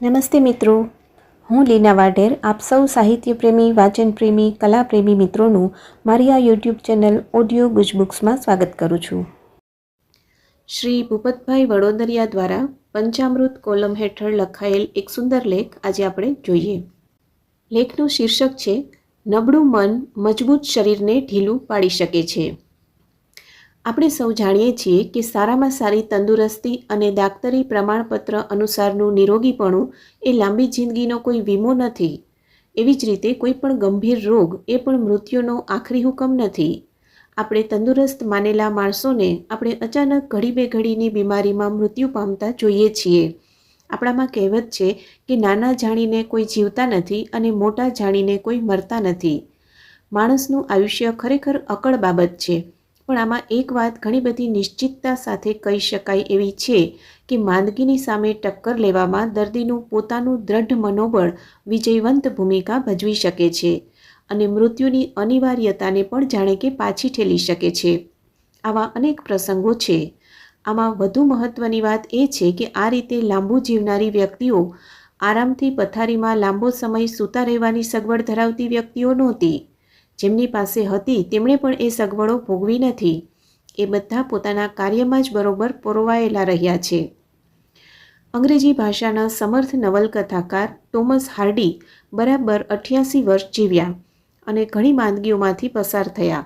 નમસ્તે મિત્રો. હું લીના વાઢેર, આપ સૌ સાહિત્ય પ્રેમી વાચન પ્રેમી કલા પ્રેમી મિત્રોનું મારી આ યુટ્યુબ ચેનલ ઓડિયો ગુજબુક્સમાં સ્વાગત કરું છું. શ્રી ભૂપતભાઈ વડોદરિયા દ્વારા પંચામૃત કોલમ હેઠળ લખાયેલ એક સુંદર લેખ આજે આપણે જોઈએ. લેખનું શીર્ષક છે, નબળું મન મજબૂત શરીરને ઢીલું પાડી શકે છે. આપણે સૌ જાણીએ છીએ કે સારામાં સારી તંદુરસ્તી અને દાક્તરી પ્રમાણપત્ર અનુસારનું નિરોગીપણું એ લાંબી જિંદગીનો કોઈ વીમો નથી. એવી જ રીતે કોઈ પણ ગંભીર રોગ એ પણ મૃત્યુનો આખરી હુકમ નથી. આપણે તંદુરસ્ત માનેલા માણસોને આપણે અચાનક ઘડી બે ઘડીની બીમારીમાં મૃત્યુ પામતા જોઈએ છીએ. આપણામાં કહેવત છે કે નાના જાણીને કોઈ જીવતા નથી અને મોટા જાણીને કોઈ મરતા નથી. માણસનું આયુષ્ય ખરેખર અકળ બાબત છે. પણ આમાં એક વાત ઘણી બધી નિશ્ચિતતા સાથે કહી શકાય એવી છે કે માંદગીની સામે ટક્કર લેવામાં દર્દીનું પોતાનું દ્રઢ મનોબળ વિજયવંત ભૂમિકા ભજવી શકે છે અને મૃત્યુની અનિવાર્યતાને પણ જાણે કે પાછી ઠેલી શકે છે. આવા અનેક પ્રસંગો છે. આમાં વધુ મહત્ત્વની વાત એ છે કે આ રીતે લાંબુ જીવનારી વ્યક્તિઓ આરામથી પથારીમાં લાંબો સમય સૂતા રહેવાની સગવડ ધરાવતી વ્યક્તિઓ નહોતી. જેમની પાસે હતી, તેમણે પણ એ સગવડો ભોગવી નથી. એ બધા પોતાના કાર્યમાં જ બરોબર પરોવાયેલા રહ્યા છે. અંગ્રેજી ભાષાના સમર્થ નવલકથાકાર ટોમસ હાર્ડી બરાબર અઠ્યાસી વર્ષ જીવ્યા અને ઘણી માંદગીઓમાંથી પસાર થયા.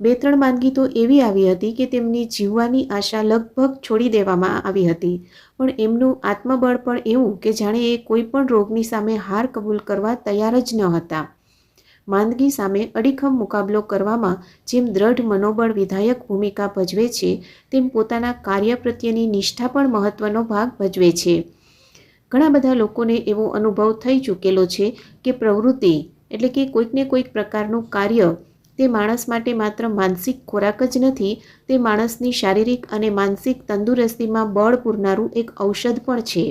બે ત્રણ માંદગી તો એવી આવી હતી કે તેમની જીવવાની આશા લગભગ છોડી દેવામાં આવી હતી, પણ એમનું આત્મબળ પણ એવું કે જાણે એ કોઈ પણ રોગની સામે હાર કબૂલ કરવા તૈયાર જ ન હતા. માંદગી સામે અડીખમ મુકાબલો કરવામાં જેમ દ્રઢ મનોબળ વિધાયક ભૂમિકા ભજવે છે, તેમ પોતાના કાર્ય પ્રત્યેની નિષ્ઠા પણ મહત્ત્વનો ભાગ ભજવે છે. ઘણા બધા લોકોને એવો અનુભવ થઈ ચૂકેલો છે કે પ્રવૃત્તિ એટલે કે કોઈકને કોઈક પ્રકારનું કાર્ય તે માણસ માટે માત્ર માનસિક ખોરાક જ નથી, તે માણસની શારીરિક અને માનસિક તંદુરસ્તીમાં બળ પૂરનારું એક ઔષધ પણ છે.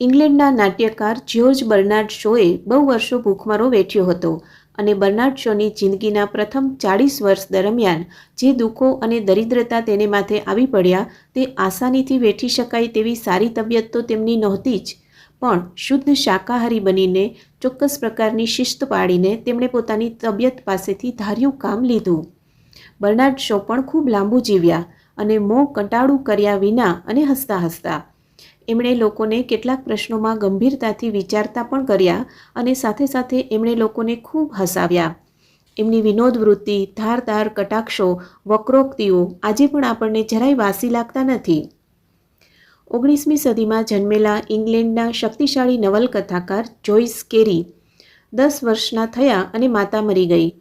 ઇંગ્લેન્ડના નાટ્યકાર જ્યોર્જ બર્નાર્ડ શોએ બહુ વર્ષો ભૂખમરો વેઠ્યો હતો અને બર્નાર્ડ શોની જિંદગીના પ્રથમ ચાળીસ વર્ષ દરમિયાન જે દુઃખો અને દરિદ્રતા તેને માથે આવી પડ્યા તે આસાનીથી વેઠી શકાય તેવી સારી તબિયત તો તેમની નહોતી જ. પણ શુદ્ધ શાકાહારી બનીને, ચોક્કસ પ્રકારની શિસ્ત પાડીને તેમણે પોતાની તબિયત પાસેથી ધાર્યું કામ લીધું. બર્નાર્ડ શો પણ ખૂબ લાંબુ જીવ્યા અને મોં કંટાળું કર્યા વિના અને હસતા હસતા એમણે લોકોને કેટલાક પ્રશ્નોમાં ગંભીરતાથી વિચારતા પણ કર્યા અને સાથે સાથે એમણે લોકોને ખૂબ હસાવ્યા. એમની વિનોદ વૃત્તિ ધારદાર કટાક્ષો, વક્રોક્તિઓ આજે પણ આપણને જરાય વાસી લાગતા નથી. ઓગણીસમી સદીમાં જન્મેલા ઇંગ્લેન્ડના શક્તિશાળી નવલકથાકાર જોઈસ કેરી દસ વર્ષના થયા અને માતા મરી ગઈ.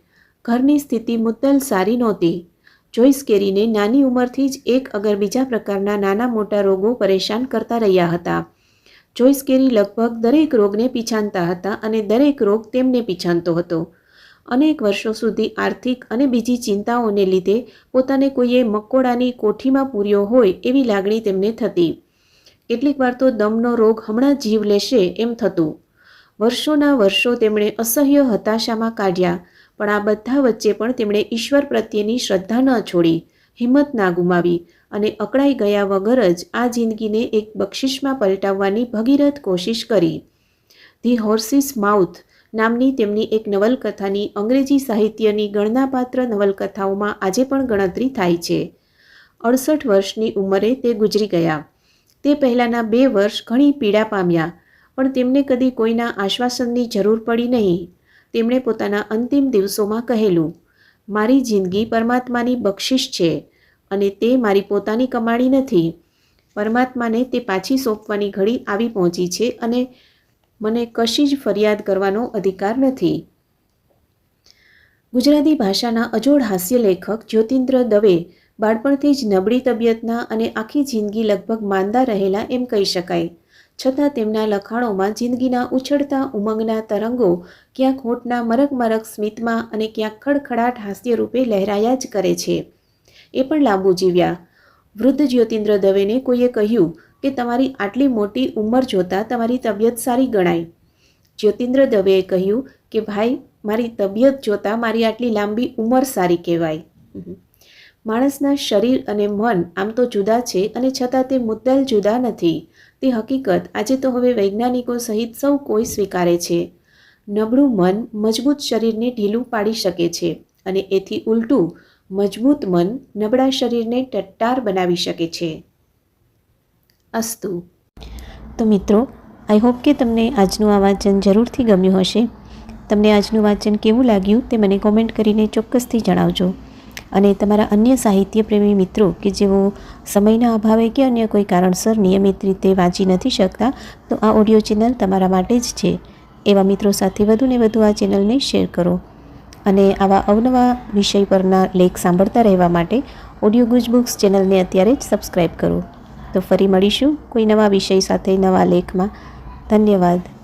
ઘરની સ્થિતિ મુદ્દલ સારી નહોતી. જોઈસ કેરીને નાની ઉંમરથી જ એક અગર બીજા પ્રકારના નાના મોટા રોગો પરેશાન કરતા રહ્યા હતા. જોઈસ કેરી લગભગ દરેક રોગને પીછાનતા હતા અને દરેક રોગ તેમને પીછાનતો હતો. અનેક વર્ષો સુધી આર્થિક અને બીજી ચિંતાઓને લીધે પોતાને કોઈએ મકોડાની કોઠીમાં પૂર્યો હોય એવી લાગણી તેમને થતી. કેટલીક વાર તો દમનો રોગ હમણાં જીવ લેશે એમ થતું. વર્ષોના વર્ષો તેમણે અસહ્ય હતાશામાં કાઢ્યા. પણ આ બધા વચ્ચે પણ તેમણે ઈશ્વર પ્રત્યેની શ્રદ્ધા ન છોડી, હિંમત ના ગુમાવી અને અકળાઈ ગયા વગર જ આ જિંદગીને એક બક્ષિસમાં પલટાવવાની ભગીરથ કોશિશ કરી. ધી હોર્સિસ માઉથ નામની તેમની એક નવલકથાની અંગ્રેજી સાહિત્યની ગણનાપાત્ર નવલકથાઓમાં આજે પણ ગણતરી થાય છે. અડસઠ વર્ષની ઉંમરે તે ગુજરી ગયા. તે પહેલાંના બે વર્ષ ઘણી પીડા પામ્યા, પણ તેમને કદી કોઈના આશ્વાસનની જરૂર પડી નહીં. તેમણે પોતાના અંતિમ દિવસોમાં કહેલું, મારી જિંદગી પરમાત્માની બક્ષિસ છે અને તે મારી પોતાની કમાણી નથી. પરમાત્માને તે પાછી સોંપવાની ઘડી આવી પહોંચી છે અને મને કશી જ ફરિયાદ કરવાનો અધિકાર નથી. ગુજરાતી ભાષાના અજોડ હાસ્ય લેખક જ્યોતિન્દ્ર દવે બાળપણથી જ નબળી તબિયતના અને આખી જિંદગી લગભગ માંદા રહેલા એમ કહી શકાય. છતાં તેમના લખાણોમાં જિંદગીના ઉછળતા ઉમંગના તરંગો ક્યાંક હોઠના મરક મરક સ્મિતમાં અને ક્યાંક ખડખડાટ હાસ્ય રૂપે લહેરાયા જ કરે છે. એ પણ લાંબુ જીવ્યા. વૃદ્ધ જ્યોતિન્દ્ર દવેને કોઈએ કહ્યું કે તમારી આટલી મોટી ઉંમર જોતાં તમારી તબિયત સારી ગણાય. જ્યોતિન્દ્ર દવેએ કહ્યું કે, ભાઈ, મારી તબિયત જોતાં મારી આટલી લાંબી ઉંમર સારી કહેવાય. માણસના શરીર અને મન આમ તો જુદા છે અને છતાં તે મુદ્દલ જુદા નથી. તે હકીકત આજે તો હવે વૈજ્ઞાનિકો સહિત સૌ કોઈ સ્વીકારે છે. નબળું મન મજબૂત શરીરને ઢીલું પાડી શકે છે અને એથી ઉલટું મજબૂત મન નબળા શરીરને ટટ્ટાર બનાવી શકે છે. અસ્તુ. તો મિત્રો, આઈ હોપ કે તમને આજનું આ વાંચન જરૂરથી ગમ્યું હશે. તમને આજનું વાંચન કેવું લાગ્યું તે મને કોમેન્ટ કરીને ચોક્કસથી જણાવજો. અને તમારા અન્ય સાહિત્ય પ્રેમી મિત્રો કે જેઓ સમયના અભાવે કે અન્ય કોઈ કારણસર નિયમિત રીતે વાંચી નથી શકતા, તો આ ઓડિયો ચેનલ તમારા માટે જ છે. એવા મિત્રો સાથે વધુને વધુ આ ચેનલને શેર કરો. અને આવા અવનવા વિષય પરના લેખ સાંભળતા રહેવા માટે ઓડિયો ગુજ બુક્સ ચેનલને અત્યારે જ સબસ્ક્રાઈબ કરો. તો ફરી મળીશું કોઈ નવા વિષય સાથે નવા લેખમાં. ધન્યવાદ.